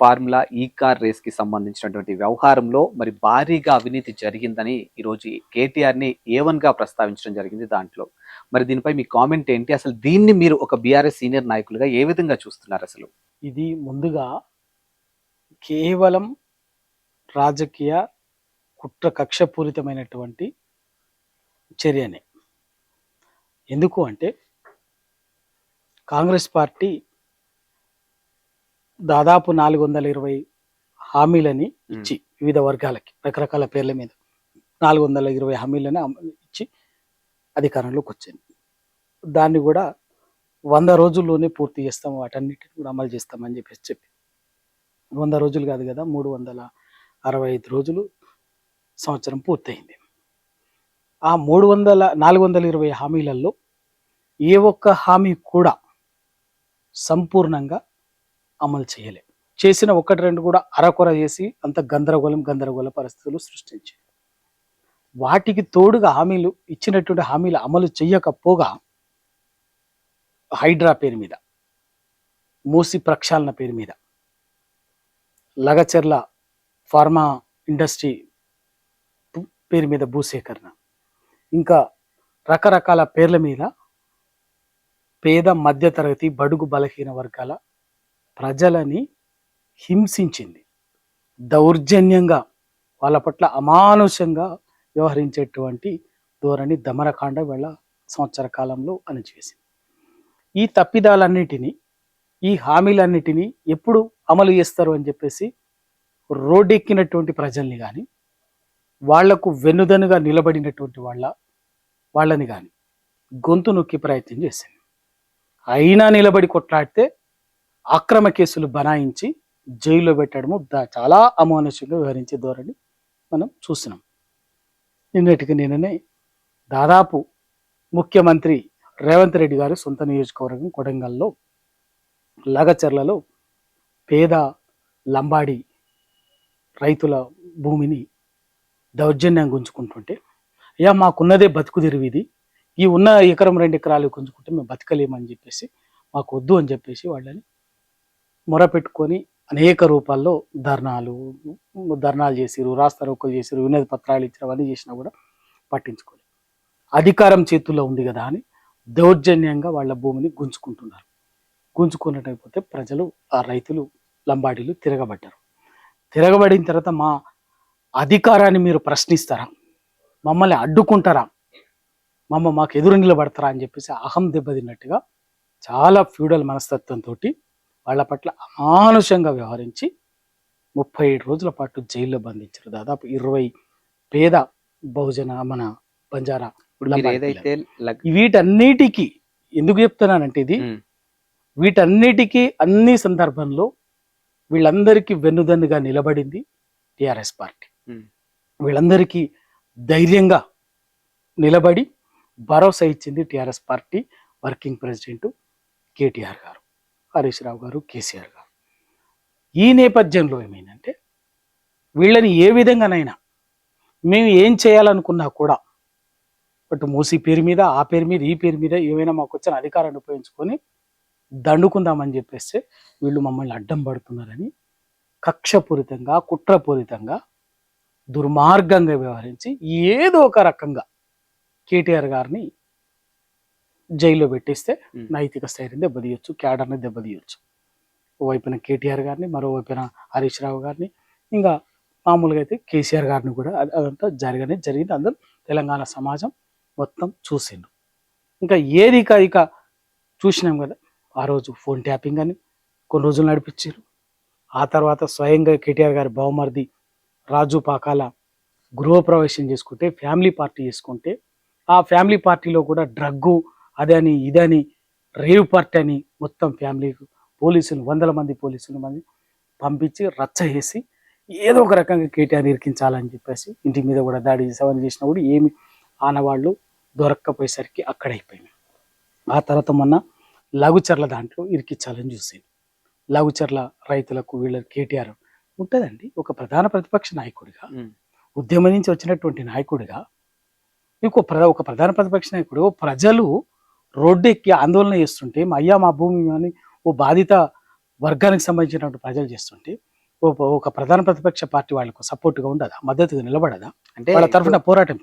Formula ఈ car రేస్కి సంబంధించినటువంటి వ్యవహారంలో మరి భారీగా అవినీతి జరిగిందని ఈరోజు కేటీఆర్ని ఏవన్గా ప్రస్తావించడం జరిగింది దాంట్లో. మరి దీనిపై మీ కామెంట్ ఏంటి? అసలు దీన్ని మీరు ఒక బీఆర్ఎస్ సీనియర్ నాయకులుగా ఏ విధంగా చూస్తున్నారు అసలు? ఇది ముందుగా కేవలం రాజకీయ కుట్ర కక్షపూరితమైనటువంటి చర్యనే. ఎందుకు అంటే కాంగ్రెస్ పార్టీ దాదాపు నాలుగు వందల ఇరవై హామీలని ఇచ్చి వివిధ వర్గాలకి రకరకాల పేర్ల మీద నాలుగు వందల ఇరవై హామీలని ఇచ్చి అధికారంలోకి వచ్చింది దాన్ని కూడా వంద రోజుల్లోనే పూర్తి చేస్తాం వాటన్నిటిని కూడా అమలు చేస్తామని చెప్పేసి చెప్పి. వంద రోజులు కాదు కదా మూడు వందల అరవై ఐదు రోజులు సంవత్సరం పూర్తయింది. ఆ మూడు వందల నాలుగు వందల ఇరవై హామీలలో ఏ ఒక్క హామీ కూడా సంపూర్ణంగా అమలు చేయలే. చేసిన ఒకటి రెండు కూడా అరకొర చేసి అంత గందరగోళం గందరగోళ పరిస్థితులు సృష్టించి వాటికి తోడుగా హామీలు ఇచ్చినటువంటి హామీలు అమలు చేయకపోగా హైడ్రా పేరు మీద మూసి ప్రక్షాళన పేరు మీద లగచెర్ల ఫార్మా ఇండస్ట్రీ పేరు మీద భూసేకరణ ఇంకా రకరకాల పేర్ల మీద పేద మధ్యతరగతి బడుగు బలహీన వర్గాల ప్రజలని హింసించింది. దౌర్జన్యంగా వాళ్ళ పట్ల అమానుషంగా వ్యవహరించేటువంటి ధోరణి దమనకాండ వేళ సంవత్సర కాలంలో అణచివేసింది. ఈ తప్పిదాలన్నిటినీ ఈ హామీలన్నిటినీ ఎప్పుడు అమలు చేస్తారు అని చెప్పేసి రోడ్డెక్కినటువంటి ప్రజల్ని కానీ వాళ్ళకు వెన్నుదనుగా నిలబడినటువంటి వాళ్ళ వాళ్ళని కానీ గొంతు నొక్కి ప్రయత్నం చేసింది. అయినా నిలబడి కొట్లాడితే అక్రమ కేసులు బనాయించి జైల్లో పెట్టడము చాలా అమానుష్యంగా వివరించే ధోరణి మనం చూసినాం నిన్నటికి నిన్ననే దాదాపు ముఖ్యమంత్రి రేవంత్ రెడ్డి గారు సొంత నియోజకవర్గం కొడంగల్లో లగచర్లలో పేద లంబాడి రైతుల భూమిని దౌర్జన్యం గుంజుకుంటుంటే అయ్యా మాకున్నదే బతుకు తిరివిది ఈ ఉన్న ఎకరం రెండు ఎకరాలు గుంజుకుంటే మేము బతకలేమని చెప్పేసి మాకు వద్దు అని చెప్పేసి వాళ్ళని మొరపెట్టుకొని అనేక రూపాల్లో ధర్నాలు ధర్నాలు చేసిరు రాస్తారోకలు చేసిరు వినతి పత్రాలు ఇచ్చిన అవన్నీ చేసినా కూడా పట్టించుకోలేదు. అధికారం చేతుల్లో ఉంది కదా అని దౌర్జన్యంగా వాళ్ళ భూమిని గుంజుకుంటున్నారు. గుంజుకున్నట్టయిపోతే ప్రజలు ఆ రైతులు లంబాడీలు తిరగబడ్డారు. తిరగబడిన తర్వాత మా అధికారాన్ని మీరు ప్రశ్నిస్తారా? మమ్మల్ని అడ్డుకుంటారా? మమ్మ మాకు ఎదురు నిలబడతారా అని చెప్పేసి అహం దెబ్బతిన్నట్టుగా చాలా ఫ్యూడల్ మనస్తత్వంతో వాళ్ళ పట్ల అమానుషంగా వ్యవహరించి ముప్పై ఏడు రోజుల పాటు జైల్లో బంధించారు. దాదాపు ఇరవై పేద బహుజన మన బంజారా ఏదైతే వీటన్నిటికీ ఎందుకు చెప్తున్నానంటే ఇది వీటన్నిటికీ అన్ని సందర్భంలో వీళ్ళందరికీ వెన్నుదన్నుగా నిలబడింది టిఆర్ఎస్ పార్టీ. వీళ్ళందరికీ ధైర్యంగా నిలబడి భరోసా ఇచ్చింది TRS party working president KTR గారు. హరీష్ రావు గారు కేసీఆర్ గారు. ఈ నేపథ్యంలో ఏమైందంటే వీళ్ళని ఏ విధంగానైనా మేము ఏం చేయాలనుకున్నా కూడా బట్ మూసి పేరు మీద ఆ పేరు మీద ఈ పేరు మీద ఏమైనా మాకు వచ్చిన అధికారాన్ని ఉపయోగించుకొని దండుకుందామని చెప్పేస్తే వీళ్ళు మమ్మల్ని అడ్డం పడుతున్నారని కక్షపూరితంగా కుట్రపూరితంగా దుర్మార్గంగా వ్యవహరించి ఏదో ఒక రకంగా కేటీఆర్ గారిని జైల్లో పెట్టేస్తే. నైతిక స్థైర్యం దెబ్బతీయొచ్చు క్యాడర్ని దెబ్బతీయొచ్చు. ఓవైపున కేటీఆర్ గారిని మరోవైపున హరీష్ రావు గారిని ఇంకా మామూలుగా అయితే కేసీఆర్ గారిని కూడా అది- అదంతా జరగనే జరిగింది. అందరూ తెలంగాణ సమాజం మొత్తం చూసిండు ఇంకా ఏది ఇక ఇక చూసినాం కదా ఆ రోజు ఫోన్ ట్యాపింగ్ అని కొన్ని రోజులు నడిపించారు ఆ తర్వాత స్వయంగా కేటీఆర్ గారి బహుమర్ది రాజు పాకాల గృహప్రవేశం చేసుకుంటే ఫ్యామిలీ పార్టీ చేసుకుంటే ఆ ఫ్యామిలీ పార్టీలో కూడా డ్రగ్గు అదని ఇదని రేవ్ పార్టీ అని మొత్తం ఫ్యామిలీ పోలీసులు వందల మంది పోలీసులు మంది పంపించి రచ్చ చేసి ఏదో ఒక రకంగా కేటీఆర్ ఇరికించాలని చెప్పేసి ఇంటి మీద కూడా దాడి చేసి అవన్నీ చేసినా కూడా ఏమి ఆనవాళ్ళు దొరక్కపోయేసరికి అక్కడ అయిపోయింది ఆ తర్వాత మొన్న లఘుచర్ల దాంట్లో ఇరికించాలని చూసింది. లఘుచర్ల రైతులకు వీళ్ళ కేటీఆర్ ఉంటుందండి ఒక ప్రధాన ప్రతిపక్ష నాయకుడిగా ఉద్యమం నుంచి వచ్చినటువంటి నాయకుడిగా ప్ర ఒక ప్రధాన ప్రతిపక్ష నాయకుడు ప్రజలు రోడ్డు ఎక్కి ఆందోళన చేస్తుంటే మా అయ్యా మా భూమి అని ఓ బాధిత వర్గానికి సంబంధించినటువంటి ప్రజలు చేస్తుంటే ఒక- ఒక ప్రధాన ప్రతిపక్ష పార్టీ వాళ్ళకు సపోర్ట్గా ఉండదా? మద్దతుగా నిలబడదా? అంటే వాళ్ళ తరఫున పోరాటం